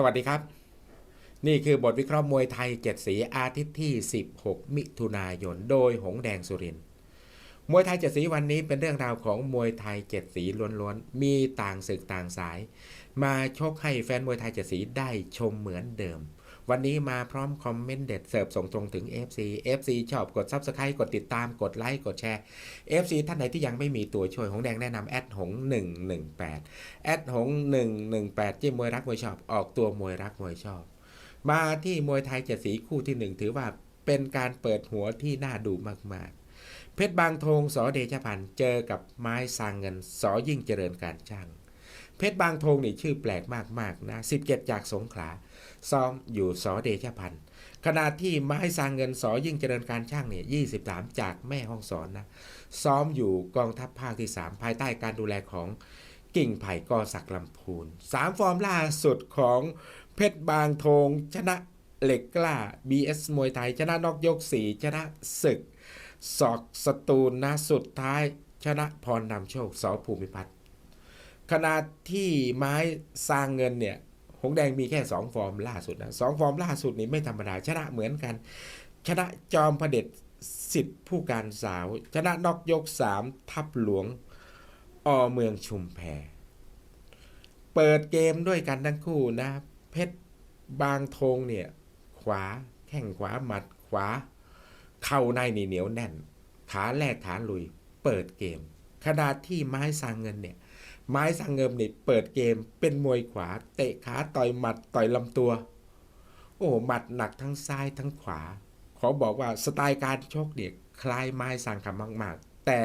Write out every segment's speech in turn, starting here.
สวัสดีครับ นี่คือบทวิเคราะห์มวยไทยเจ็ดสีอาทิตย์ที่ 16 มิถุนายน โดยหงแดงสุรินมวยไทยเจ็ดสีวันนี้เป็นเรื่องราวของมวยไทยเจ็ดสีล้วนๆ มีต่างศึกต่างสาย มาชกให้แฟนมวยไทยเจ็ดสีได้ชมเหมือนเดิม วันนี้มาพร้อมคอมเมนต์เด็ดเสิร์ฟส่งตรงถึง FC FC ชอบกด Subscribe กดติดตามกดไลค์กดแชร์ FC ท่านไหนที่ยังไม่มีตัวช่วยหงแดงแนะนำแอดหง118แอดหง118จิ้มมวยรักมวยชอบออกตัวมวยรักมวยชอบ มาที่มวยไทยเจ็ดสีคู่ที่หนึ่งถือว่าเป็นการเปิดหัวที่น่าดูมากๆ เพชรบางทงสอเดชพันธ์เจอกับไม้สางเงินสอยิ่งเจริญการช่าง เพชรบางทงนี่ชื่อแปลกมากๆนะ17 จากสงขลา ซ้อมอยู่สอเดชพันธ์ขณะที่ไม้สร้างเงินสอยิ่งเจริญการช่างเนี่ย23 จากแม่ห้องสอนนะ ซ้อมอยู่กองทัพภาคที่ 3 ภายใต้การดูแลของกิ่งไผ่กอศักดิ์ลำพูนสามฟอร์มล่าสุดของเพชรบางทงชนะเหล็กกล้า BS มวยไทย ชนะนอกยก 4 ชนะศึกศอกสตูลนะสุดท้าย ชนะพรนำโชคสอภูมิพัฒน์ ขณะที่ไม้สร้างเงินเนี่ยหงแดงมีแค่ 2 ฟอร์มล่าสุดนะสองฟอร์มล่าสุดนี่ไม่ธรรมดาชนะเหมือนกัน ชนะจอมพระเด็จสิทธิผู้การสาว ชนะนอกยก 3 ทับหลวงอเมืองชุมแพ เปิดเกมด้วยกันทั้งคู่นะ เพชรบางทงเนี่ย ขวาแข้งขวาหมัดขวา เข่าในนี่เหนียวแน่น ขาแรกขาลุย เปิดเกมขณะที่ไม้สร้างเงินเนี่ย ไม้สร้างเงินนี่เปิดเกมเป็นมวยขวา เตะขาต่อยหมัดต่อยลำตัว โอ้หมัดหนักทั้งซ้ายทั้งขวา ขอบอกว่าสไตล์การชกเนี่ยคล้ายไม้สร้างคำมาก ๆ แต่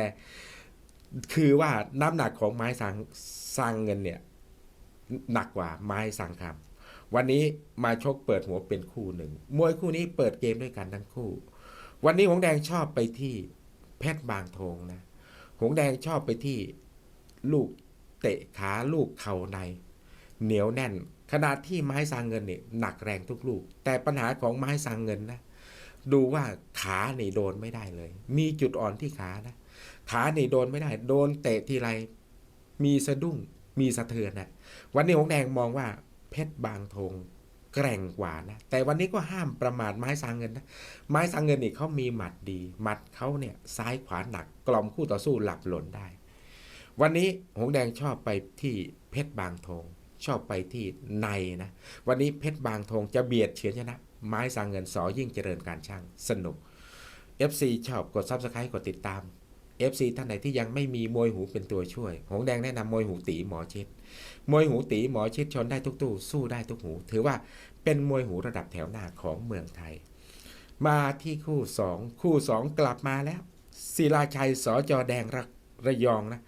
คือว่าน้ำหนักของไม้สร้างสร้างเงินเนี่ยหนักกว่าไม้สร้างคำวันนี้มาชกเปิดหัวเป็นคู่หนึ่งมวยคู่นี้เปิดเกมด้วยกันทั้งคู่ วันนี้หงแดงชอบไปที่เพชรบางทงนะหงแดงชอบไปที่ลูก เตะขาลูกเข่าใน เหนียวแน่นขณะที่ไม้สางเงินเนี่ยหนักแรงทุกลูก แต่ปัญหาของไม้สางเงินนะดูว่าขาเนี่โดนไม่ได้เลย มีจุดอ่อนที่ขานะขาเนี่โดนไม่ได้ โดนเตะทีไรมีสะดุ้งมีสะเทือนนะวันนี้หงแดงมองว่าเพชรบางทงแกร่งกว่านะ แต่วันนี้ก็ห้ามประมาทไม้สางเงินนะ ไม้สางเงินนี่เขามีหมัดดี หมัดเขาเนี่ยซ้ายขวาหนักกล่อมคู่ต่อสู้หลับหล่นได้ วันนี้หงแดงชอบไปที่เพชรบางทงชอบไปที่ในนะ วันนี้เพชรบางทงจะเบียดเฉือนชนะ ไม้สางเงินสอยิ่งเจริญการช่างสนุก FC ชอบกด Subscribe กดติดตาม FC ท่านไหนที่ยังไม่มีมวยหูเป็นตัวช่วย หงแดงแนะนำมวยหูตีหมอชิด มวยหูตีหมอชิดชนได้ทุกตู้สู้ได้ทุกหู ถือว่าเป็นมวยหูระดับแถวหน้าของเมืองไทย มาที่คู่ 2 คู่ 2 กลับมาแล้วศิลาชัยสอจอแดงระ ระยองนะ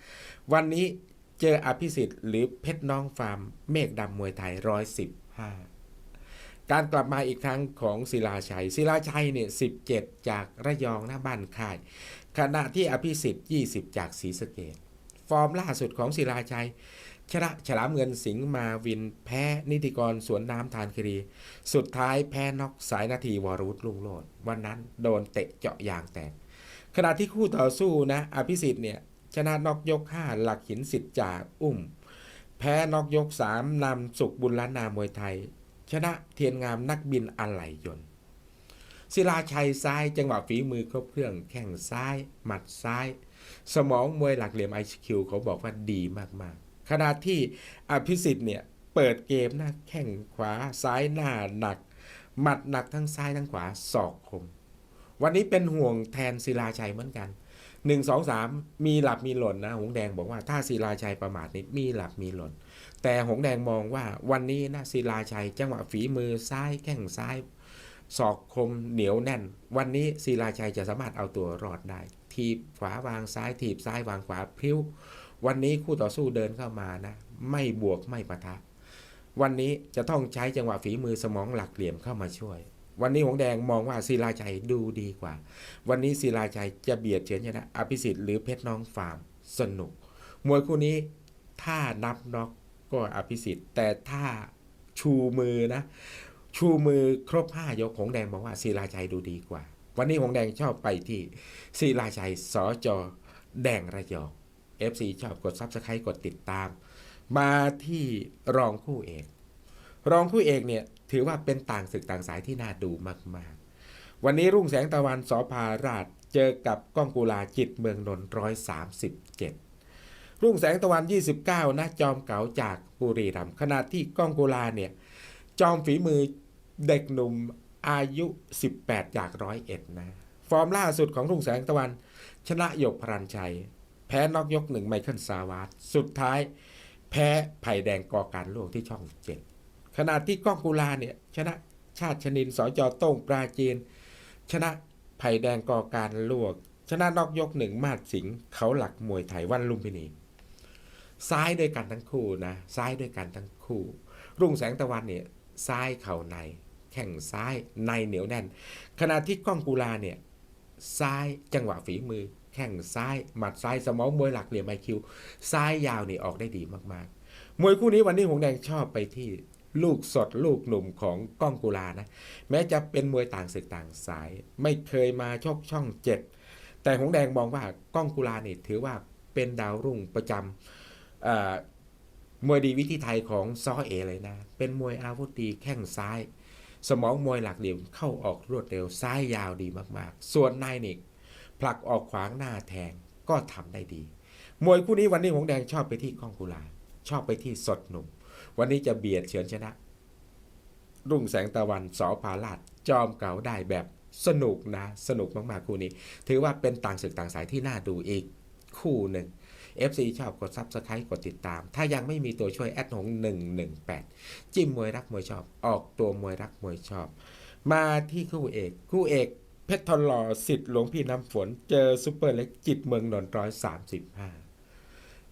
วันนี้เจออภิสิทธิ์หรือเพชรน้องฟาร์ม เมฆดำมวยไทยร้อยสิบห้าการกลับมาอีกครั้งของศิลาชัย ศิลาชัยเนี่ยสิบเจ็ดจากระยองหน้าบ้านค่าย ขณะที่อภิสิทธิ์ยี่สิบจากศรีสะเกดฟอร์มล่าสุดของศิลาชัย ชนะฉลามเงินสิงห์มาวินแพ้นิติกรสวนน้ำทานคดีสุดท้ายแพ้น็อกสายนาทีวรวุฒิลุงโลด วันนั้นโดนเตะเจาะยางแตกขณะที่คู่ต่อสู้นะ อภิสิทธิ์เนี่ย ชนะนอกยก 5 หลักหินสิทธิ์จากอุ้ม แพ้นอกยก 3นำสุขบุญล้านนามวยไทย ชนะเทียนงามนักบินอะไหล่ยนต์ศิลาชัยซ้ายจังหวะฝีมือครบเครื่องแข้งซ้าย หมัดซ้าย สมองมวยหลักเหลี่ยมไอคิวเขาบอกว่าดีมากๆ ขณะที่อภิสิทธิ์เนี่ยเปิดเกมนะแข้งขวาซ้ายหน้าหนัก หมัดหนักทั้งซ้ายทั้งขวาศอกคม วันนี้เป็นห่วงแทนศิลาชัยเหมือนกัน หนึ่งสองสามมีหลับมีหล่นนะ หงแดงบอกว่าถ้าศิลาชัยประมาทนิดมีหลับมีหล่น แต่หงแดงมองว่าวันนี้นะศิลาชัยจังหวะฝีมือซ้ายแข้งซ้ายศอกคมเหนียวแน่น วันนี้ศิลาชัยจะสามารถเอาตัวรอดได้ ทีบขวาวางซ้าย ทีบซ้ายวางขวาพริ้ว วันนี้คู่ต่อสู้เดินเข้ามานะ ไม่บวกไม่ปะทะ วันนี้จะต้องใช้จังหวะฝีมือสมองหลักเหลี่ยมเข้ามาช่วย วันนี้หงแดงมองว่าศิลาชัยดูดีกว่า วันนี้ศิลาชัยจะเบียดเฉือนชนะ อภิสิทธิ์หรือเพชรน้องฟาร์มสนุก มวยคู่นี้ถ้านับน็อกก็อภิสิทธิ์ แต่ถ้าชูมือนะ ชูมือครบห้ายกหงแดงบอกว่าศิลาชัยดูดีกว่า วันนี้หงแดงชอบไปที่ศิลาชัยสอจอแดงระยอง FC ชอบกดซับสไครต์กดติดตาม มาที่รองคู่เอก รองคู่เอกเนี่ย ถือว่าเป็นต่างศึกต่างสายที่น่าดูมาก ๆ วันนี้รุ่งแสงตะวันสอภาราชเจอกับก้องกุลาจิตเมืองนนท์ร้อยสามสิบเจ็ดรุ่งแสงตะวัน 29นะจอมเก๋าจากบุรีรัมย์ขณะที่ก้องกุลาเนี่ยจอมฝีมือเด็กหนุ่มอายุ 18 จากร้อยเอ็ดนะฟอร์มล่าสุดของรุ่งแสงตะวัน ชนะหยกพรันชัย แพ้นอกยกหนึ่งไมเคิลซาวาสสุดท้าย แพ้ไผ่แดงกอการโลกที่ช่องเจ็ด ขณะที่ก้องกุลาเนี่ยชนะชาติชนินสอจอต้งปราจีน ชนะไผ่แดงกอการลวก ชนะนอกยกหนึ่งมาดสิงเขาหลักมวยไทยวันลุมพินี ซ้ายด้วยกันทั้งคู่นะ ซ้ายด้วยกันทั้งคู่ รุ่งแสงตะวันเนี่ยซ้ายเข่าใน แข้งซ้ายในเหนียวแน่น ขณะที่ก้องกุลาเนี่ยซ้ายจังหวะฝีมือ แข้งซ้ายหมัดซ้ายสมองมวยหลักเหลี่ยมไอคิวซ้ายยาวนี่ออกได้ดีมากๆมวยคู่นี้วันนี้หงแดงชอบไปที่ ลูกสดลูกหนุ่มของก้องกุลานะ แม้จะเป็นมวยต่างศึกต่างสาย ไม่เคยมาชกช่องเจ็ดแต่หงแดงมองว่าก้องกุลาเนี่ยถือว่าเป็นดาวรุ่งประจำมวยดีวิธีไทยของซอเอเลยนะ เป็นมวยอาวุธดีแข้งซ้าย สมองมวยหลักเหลี่ยมเข้าออกรวดเร็วซ้ายยาวดีมากๆ ส่วนนายนิกผลักออกขวางหน้าแทงก็ทำได้ดี มวยคู่นี้วันนี้หงแดงชอบไปที่ก้องกุลา ชอบไปที่สดหนุ่ม วันนี้จะเบียดเฉือนชนะ รุ่งแสงตะวันสอพาลาดจอมเก่าได้แบบสนุกนะ สนุกมากๆ คู่นี้ ถือว่าเป็นต่างศึกต่างสายที่น่าดูอีกคู่หนึ่ง FC ชอบกด Subscribe กดติดตาม ถ้ายังไม่มีตัวช่วยแอดหง118 จิ้มมวยรักมวยชอบ ออกตัวมวยรักมวยชอบ มาที่คู่เอก คู่เอกเพชรทองหล่อสิทธิ์หลวงพี่น้ำฝน เจอซุปเปอร์เล็กจิตเมืองนนท์ร้อยสามสิบห้า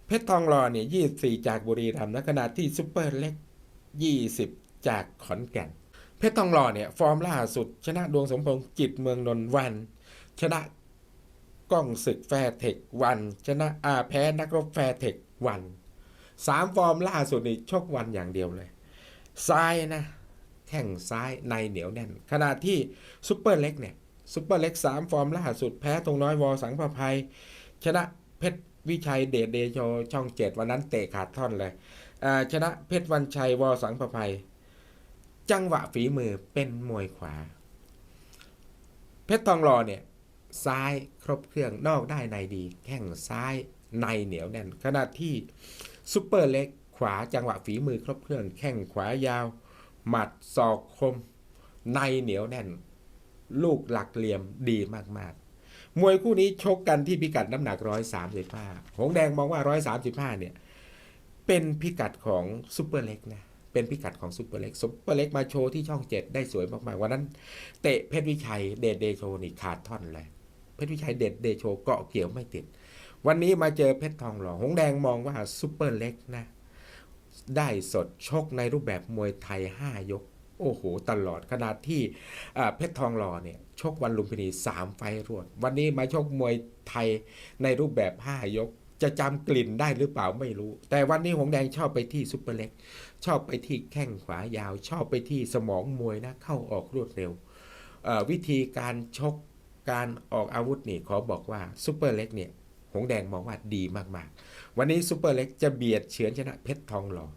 เพชรทองหล่อเนี่ยยี่สี่จากบุรีรัมย์นะขณะที่ซุปเปอร์เล็กยี่สิบจากขอนแก่น เพชรทองหล่อเนี่ยฟอร์มล่าสุด ชนะดวงสมพงษ์จิตเมืองนนวัน ชนะก้องศึกแฟร์เทควัน ชนะอาแพ้นักรบแฟร์เทควันสามฟอร์มล่าสุดนี่ชกวันอย่างเดียวเลย ซ้ายนะ แข้งซ้ายในเหนียวแน่น ขณะที่ซุปเปอร์เล็กเนี่ยซุปเปอร์เล็กสามฟอร์มล่าสุดแพ้ตรงน้อยวอสังประภัย ชนะเพชร วิชัยเดชเดโชช่องเจ็ดวันนั้นเตะขาดท่อนเลยชนะเพชรวันชัยวอสังประภัย จังหวะฝีมือเป็นมวยขวา เพชรทองหล่อเนี่ย ซ้ายครบเครื่องนอกได้ในดี แข้งซ้ายในเหนียวแน่น ขณะที่ซุปเปอร์เล็กขวาจังหวะฝีมือครบเครื่อง แข้งขวายาว หมัดศอกคม ในเหนียวแน่น ลูกหลักเหลี่ยมดีมากๆ มวยคู่นี้ชกกันที่พิกัดน้ำหนัก 135 หงแดงมองว่า 135 เนี่ย เป็นพิกัดของซุปเปอร์เล็กนะ เป็นพิกัดของซุปเปอร์เล็กซุปเปอร์เล็กมาโชว์ที่ช่องเจ็ดได้สวยมากๆ วันนั้นเตะเพชรวิชัยเดชเดโชนี่ขาดท่อนเลย เพชรวิชัยเดชเดโชเกาะเกี่ยวไม่ติด วันนี้มาเจอเพชรทองหล่อ หงแดงมองว่าซุปเปอร์เล็กนะ ได้สดชกในรูปแบบมวยไทย 5 ยก โอ้โห ตลอดขนาดที่เพชรทองหล่อเนี่ยชกวันลุมพินี 3 ไฟรวด วันนี้มาชกมวยไทยในรูปแบบ 5 ยก จะจำกลิ่นได้หรือเปล่าไม่รู้ แต่วันนี้หงแดงชอบไปที่ซุปเปอร์เล็ก ชอบไปที่แข้งขวายาว ชอบไปที่สมองมวยนะ เข้าออกรวดเร็ว วิธีการชกการออกอาวุธนี่ขอบอกว่าซุปเปอร์เล็กเนี่ยหงแดงมองว่าดีมากๆ วันนี้ซุปเปอร์เล็กจะเบียดเฉือนชนะเพชรทองหล่อ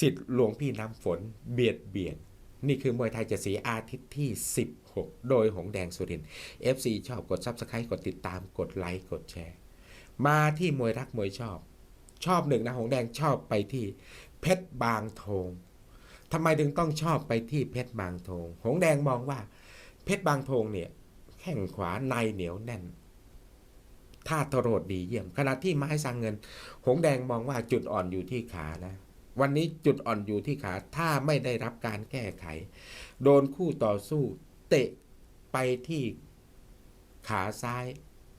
สิทธิ์หลวงพี่น้ำฝนเบียดเบียดนี่คือมวยไทยจะสีอาทิตย์ที่ 16 โดยหงแดงสุรินทร์ FC ชอบกด Subscribe กดติดตามกดไลค์กดแชร์ มาที่มวยรักมวยชอบ ชอบหนึ่งนะหงแดงชอบไปที่เพชรบางโทงทำไมถึงต้องชอบไปที่เพชรบางโทงหงแดงมองว่า เพชรบางโทงเนี่ยแข้งขวาในเหนียวแน่นท่าทรดดีเยี่ยม ขณะที่ไม้สังเงิน หงแดงมองว่าจุดอ่อนอยู่ที่ขานะ วันนี้จุดอ่อนอยู่ที่ขาถ้าไม่ได้รับการแก้ไข โดนคู่ต่อสู้ เตะไปที่ขาซ้าย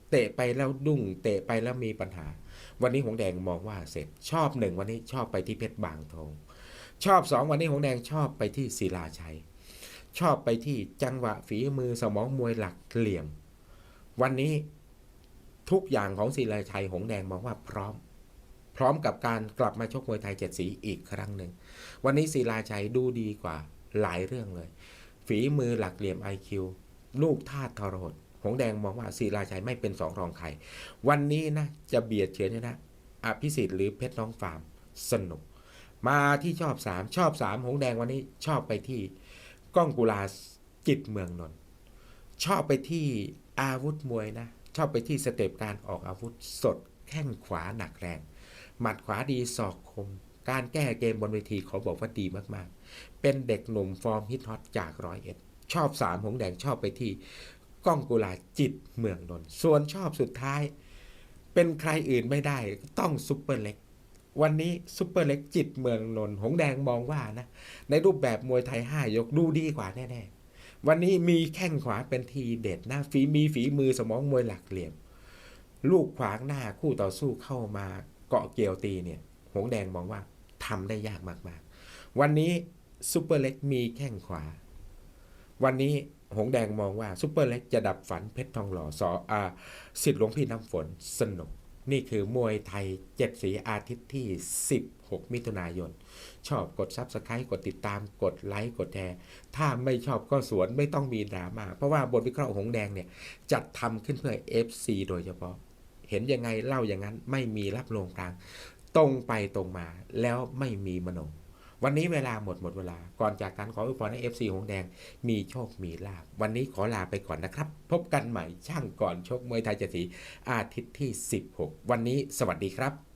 เตะไปแล้วดุ้งเตะไปแล้วมีปัญหา วันนี้หงแดงมองว่าเสร็จ ชอบหนึ่งวันนี้ชอบไปที่เพชรบางทองชอบสองวันนี้หงแดงชอบไปที่ศิลาชัย ชอบไปที่จังหวะฝีมือสมองมวยหลักเหลี่ยม วันนี้ทุกอย่างของศิลาชัยหงแดงมองว่าพร้อม พร้อมกับการกลับมาชกมวยไทยเจ็ดสีอีกครั้งหนึ่ง วันนี้ศิลาชัยดูดีกว่าหลายเรื่องเลย ฝีมือหลักเหลี่ยม IQ ลูกท่าทรหดหงแดงมองว่าศิลาชัยไม่เป็นสองรองใคร วันนี้นะ จะเบียดเฉือนนะอภิสิทธิ์หรือเพชรน้องฟาร์มสนุก มาที่ชอบสามชอบสามหงแดงวันนี้ชอบไปที่ก้องกุลาจิตเมืองนนท์ชอบไปที่อาวุธมวยนะ ชอบไปที่สเต็ปการออกอาวุธสดแข้งขวาหนักแรง หมัดขวาดีศอกคม การแก้เกมบนเวทีขอบอกว่าดีมากๆ เป็นเด็กหนุ่มฟอร์มฮิตฮอตจากร้อยเอ็ด ชอบสามหงแดงชอบไปที่ก้องกุลาจิตเมืองนนท์ส่วนชอบสุดท้าย เป็นใครอื่นไม่ได้ต้องซุปเปอร์เล็ก วันนี้ซุปเปอร์เล็กจิตเมืองนนท์หงแดงมองว่านะ ในรูปแบบมวยไทย 5 ยกดูดีกว่าแน่ๆ วันนี้มีแข้งขวาเป็นทีเด็ดหนะฝีมีฝีมือสมองมวยหลักเหลี่ยม ลูกขวางหน้าคู่ต่อสู้เข้ามา เกาะเกียวตีเนี่ยหงแดงมองว่าทำได้ยากมากๆ วันนี้ซุปเปอร์เล็กมีแข้งขวา วันนี้หงแดงมองว่าซุปเปอร์เล็กจะดับฝันเพชรทองหล่อสออาสิทธิ์หลวงพี่น้ำฝนสนุก นี่คือมวยไทยเจ็ดสีอาทิตย์ที่ 16 มิถุนายน ชอบกดซับสไครต์กดติดตามกดไลค์กดแชร์ถ้าไม่ชอบก็สวนไม่ต้องมีดราม่าเพราะว่าบทวิเคราะห์หงแดงเนี่ยจัดทำขึ้นเพื่อ FC โดยเฉพาะ เห็นยังไงเล่าอย่างนั้น ไม่มีรับลงกลาง ตรงไปตรงมาแล้วไม่มีมโนวันนี้เวลาหมดหมดเวลา ก่อนจากการขออวยพรให้เอฟซีหงแดง มีโชคมีลาบ วันนี้ขอลาไปก่อนนะครับ พบกันใหม่ช่างก่อนชกมวยไทยเจ็ดสีอาทิตย์ที่ 16 วันนี้สวัสดีครับ